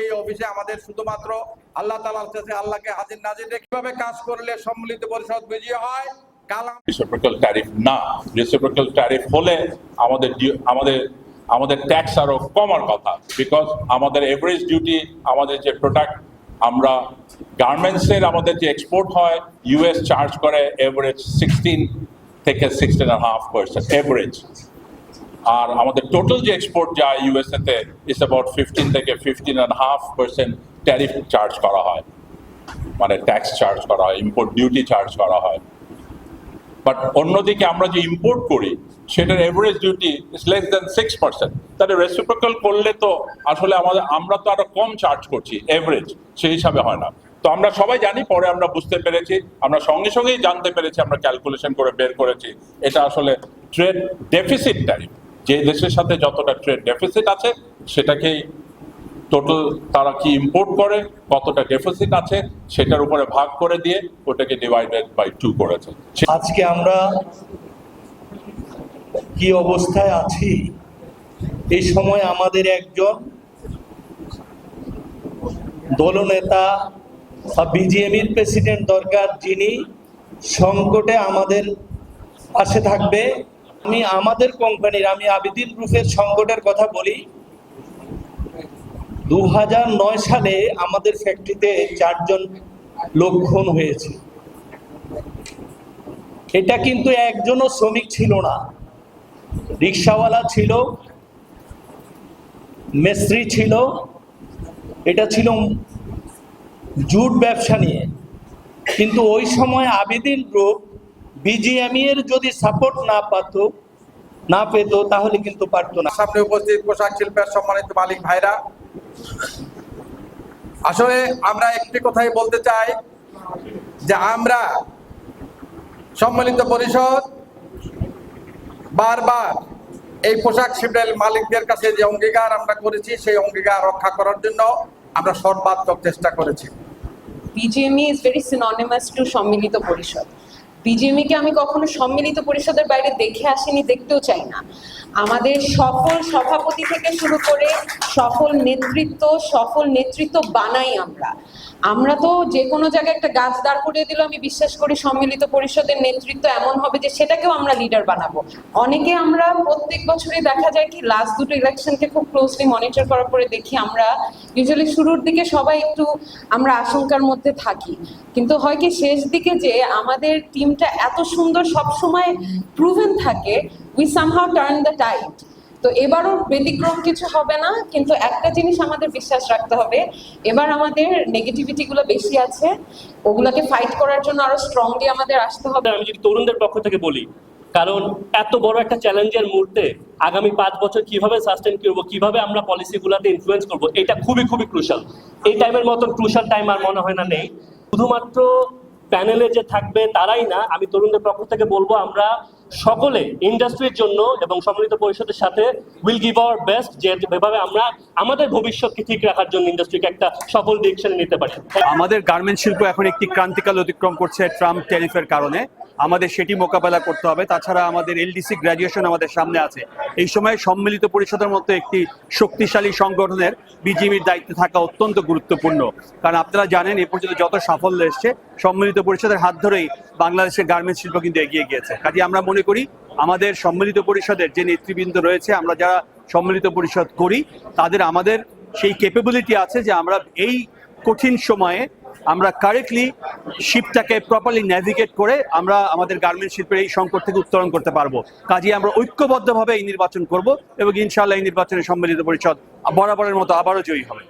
এই অফিসে আমাদের শুধুমাত্র আল্লাহ তালার কাছে আল্লাহকে হাজির নাজির কীভাবে কাজ করলে সম্মিলিত পরিষদ বিজয়ী হয় রেসিপ্রোকাল ট্যারিফ না রেসিপ্রোকাল ট্যারিফ হলে আমাদের আমাদের আমাদের ট্যাক্স আরও কমার কথা বিকজ আমাদের এভারেজ ডিউটি আমাদের যে প্রোডাক্ট আমরা গার্মেন্টসের আমাদের যে এক্সপোর্ট হয় ইউএস চার্জ করে এভারেজ সিক্সটিন থেকে সিক্সটিন হাফ পার্সেন্ট এভারেজ আর আমাদের টোটাল যে এক্সপোর্ট যায় ইউএসএ তে ইস অ্যাবাউট ফিফটিন থেকে fifteen and half percent tariff charge করা হয়। মানে ট্যাক্স চার্জ করা হয় ইম্পোর্ট ডিউটি চার্জ করা হয়। বাট অন্যদিকে আমরা যে ইম্পোর্ট করি, সেটার average duty is less than six percent তাহলে রেসিপ্রোকাল করলে তো আসলে আমাদের, আমরা তো আরও কম চার্জ করছি এভারেজ সেই হিসাবে হয় না। তো আমরা সবাই জানি, পরে আমরা বুঝতে পেরেছি, আমরা সঙ্গে সঙ্গেই জানতে পেরেছি, আমরা ক্যালকুলেশন করে বের করেছি, এটা আসলে ট্রেড ডেফিসিট ট্যারিফ যে দেশের সাথে যতটা ট্রেড ডেফিসিট আছে, সেটাকেই টোটাল তারা কি ইম্পোর্ট করে, কতটা ডেফিসিট আছে, সেটার উপরে ভাগ করে দিয়ে ওটাকে ডিভাইডেড বাই টু করেছে। আজকে আমরা কি অবস্থায় আছি? এই সময় আমাদের একজন দলনেতা বা বিজিএমির প্রেসিডেন্ট দরকার, যিনি সংকটে আমাদের পাশে থাকবে। আমি আমাদের কোম্পানির, আমি আবিদিন গ্রুপের সংকটের কথা বলি। দু সালে আমাদের ফ্যাক্টরিতে চারজন লোক খুন হয়েছে। এটা কিন্তু একজনও শ্রমিক ছিল না। রিক্সাওয়ালা ছিল, মেস্ত্রি ছিল, এটা ছিল জুট ব্যবসা নিয়ে। কিন্তু ওই সময় আবেদিন গ্রুপ বিজিএমই এর যদি সাপোর্ট না পাত না পেত তাহলে কিন্তু পারতো না। সামনে উপস্থিত পোশাক শিল্পের সম্মানিত মালিক ভাইরা আসলে আমরা একটি কথাই বলতে চাই যে আমরা সম্মিলিত পরিষদ বারবার এই পোশাক শিল্পের মালিকদের কাছে যে অঙ্গীকার আমরা করেছি সেই অঙ্গীকার রক্ষা করার জন্য আমরা সর্বাত্মক চেষ্টা করেছি। BGMEA is very synonymous to Sammilito Parishad. BGMEA কে আমি কখনো সম্মিলিত পরিষদের বাইরে দেখে আসিনি, দেখতেও চাই না। আমাদের সফল সভাপতি থেকে শুরু করে সফল নেতৃত্ব সফল নেতৃত্ব বানাই আমরা। আমরা তো যে কোনো জায়গায় একটা গাছ দাঁড় করিয়ে দিলেও আমি বিশ্বাস করি সম্মিলিত পরিষদের নেতৃত্ব এমন হবে যে সেটাকেও আমরা লিডার বানাবো। অনেকে আমরা প্রত্যেক বছরই দেখা যায় কি লাস্ট দুটো ইলেকশনকে খুব ক্লোজলি মনিটর করার পরে দেখি আমরা ইউজুয়ালি শুরুর দিকে সবাই একটু আমরা আশঙ্কার মধ্যে থাকি। কিন্তু হয় কি শেষ দিকে যে আমাদের টিমটা এত সুন্দর সবসময় প্রুভেন থাকে we somehow turn the tide তো এবারও ব্যতিক্রম কিছু হবে না, কিন্তু একটা জিনিস আমাদের বিশ্বাস রাখতে হবে, এবার আমাদের নেগেটিভিটি গুলো বেশি আছে, ওগুলোকে ফাইট করার জন্য আরও স্ট্রংলি আমাদের আসতে হবে। আমি যদি তরুণদের পক্ষ থেকে বলি, কারণ এত বড় একটা চ্যালেঞ্জের মুহূর্তে আগামী পাঁচ বছর কীভাবে সাস্টেন করব, কীভাবে আমরা পলিসিগুলোতে ইনফ্লুয়েন্স করব, এটা খুবই খুবই ক্রুশাল এই টাইমের মতন ক্রুশাল টাইম আর মনে হয় না নেই। শুধুমাত্র প্যানেলে যে থাকবে তারাই না। আমি তরুণদের পক্ষ থেকে বলব, আমরা সকলে ইন্ডাস্ট্রির জন্য এবং সম্মিলিত পরিষদের সাথে উইল গিভ আওয়ার বেস্ট যেভাবে আমরা আমাদের ভবিষ্যৎকে ঠিক রাখার জন্য ইন্ডাস্ট্রিকে একটা সফল ডিরেকশনে নিতে পারি। আমাদের গার্মেন্ট শিল্প এখন একটি ক্রান্তিকাল অতিক্রম করছে ট্রাম্প ট্যারিফের কারণে। আমাদের সেটি মোকাবেলা করতে হবে। তাছাড়া আমাদের এলডিসি গ্র্যাজুয়েশন আমাদের সামনে আছে। এই সময় সম্মিলিত পরিষদের মতো একটি শক্তিশালী সংগঠনের বিজিবির দায়িত্বে থাকা অত্যন্ত গুরুত্বপূর্ণ। কারণ আপনারা জানেন, এ পর্যন্ত যত সাফল্য এসছে, সম্মিলিত পরিষদের হাত ধরেই বাংলাদেশের গার্মেন্টস শিল্প কিন্তু এগিয়ে গিয়েছে। কাজে আমরা মনে করি, আমাদের সম্মিলিত পরিষদের যে নেতৃবৃন্দ রয়েছে, আমরা যারা সম্মিলিত পরিষদ করি, তাদের আমাদের সেই ক্যাপেবিলিটি আছে যে আমরা এই কঠিন সময়ে আমরা কারেক্টলি শিপটাকে প্রপারলি ন্যাভিগেট করে আমরা আমাদের গার্মেন্ট শিল্পের এই সংকট থেকে উত্তরণ করতে পারব। কাজে আমরা ঐক্যবদ্ধভাবে এই নির্বাচন করব এবং ইনশাল্লাহ এই নির্বাচনে সম্মিলিত পরিষদ বরাবরের মতো আবারও জয়ী হবে।